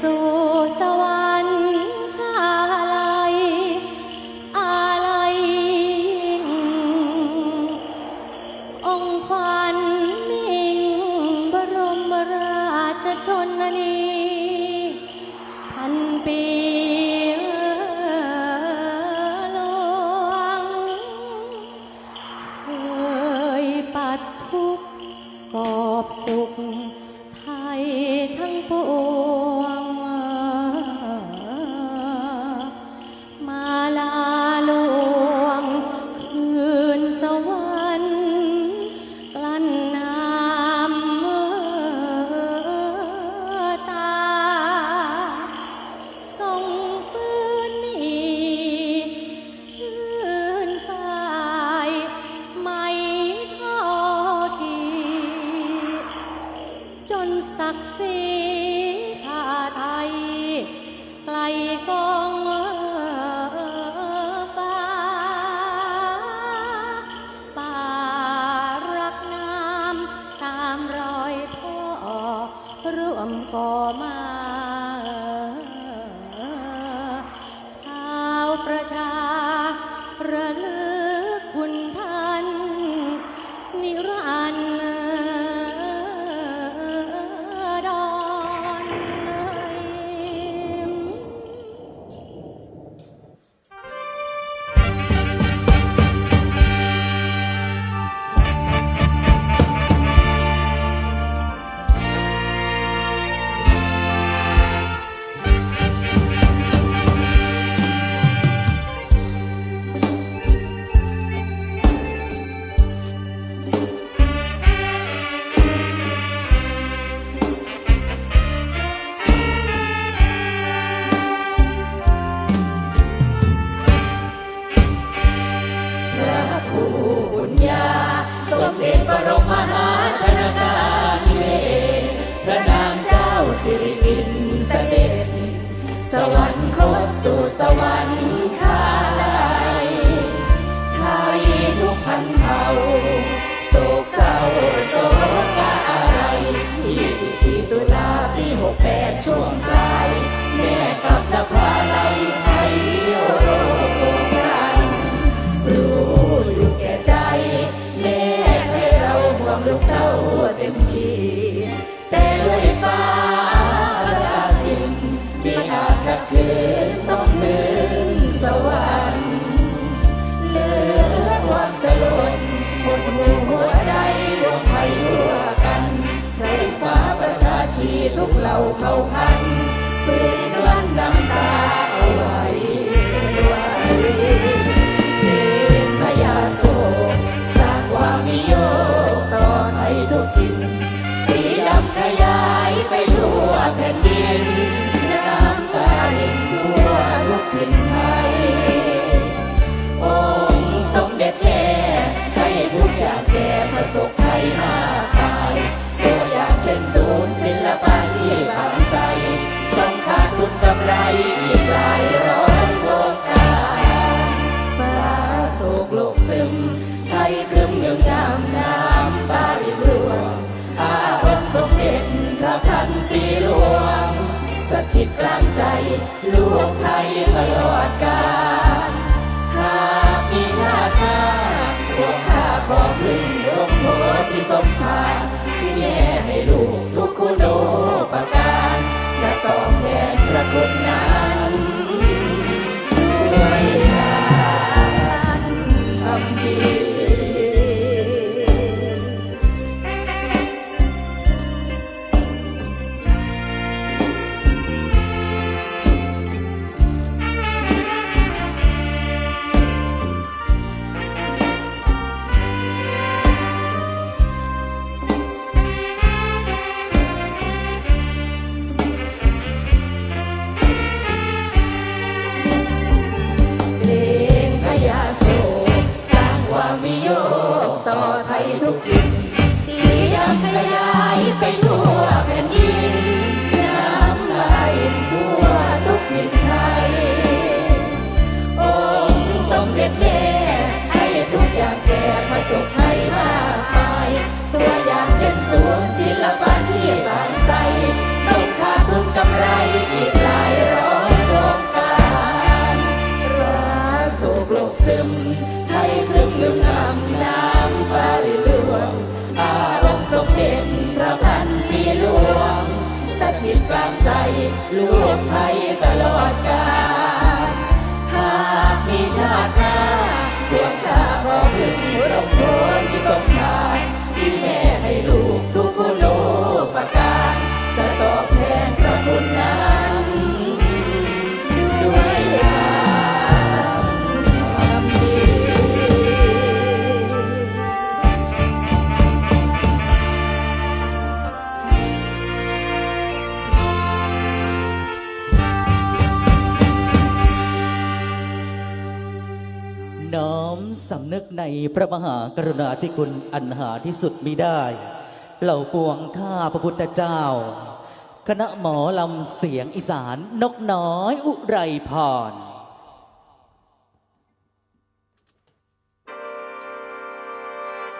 สู่สวรรค์ชาลัยอาลัยยิ่งองค์ขวัญมิ่งบรมราชชนนีพันปีหลวงเคยปัดทุกข์กอบสุขไทยทั้งปวง บุญญา สมเด็จบรมมหาชนกาธิเบศพระนางเจ้าสิริกินเสด็จ สวรรคตสู่สวรรคาลัยไทยทุกพันเผ่าโศกเศร้าโศกาอะไร24ตุลาปี68ช่วง เต้าเต็มที่แต่ด้วยฟ้าราสินที่อาจขัดขืนต้องมืนสวรรค์เหลือความสลดหดหูหัวใจพวกไทยทั่วกันใครฟ้าประชาชีทุกเหล่าเผ่าพันธุ์ฝืนกลั้นน้ำตา พันปีหลวง สถิตกลางใจ ลูกไทยตลอดกาล ผิดกลางใจลูกไทยตลอดกาล น้อมสำนึกในพระมหากรุณาธิคุณอันหาที่สุดมิได้ เหล่าปวงข้าพระพุทธเจ้า คณะหมอลำเสียงอีสานนกน้อยอุไรพร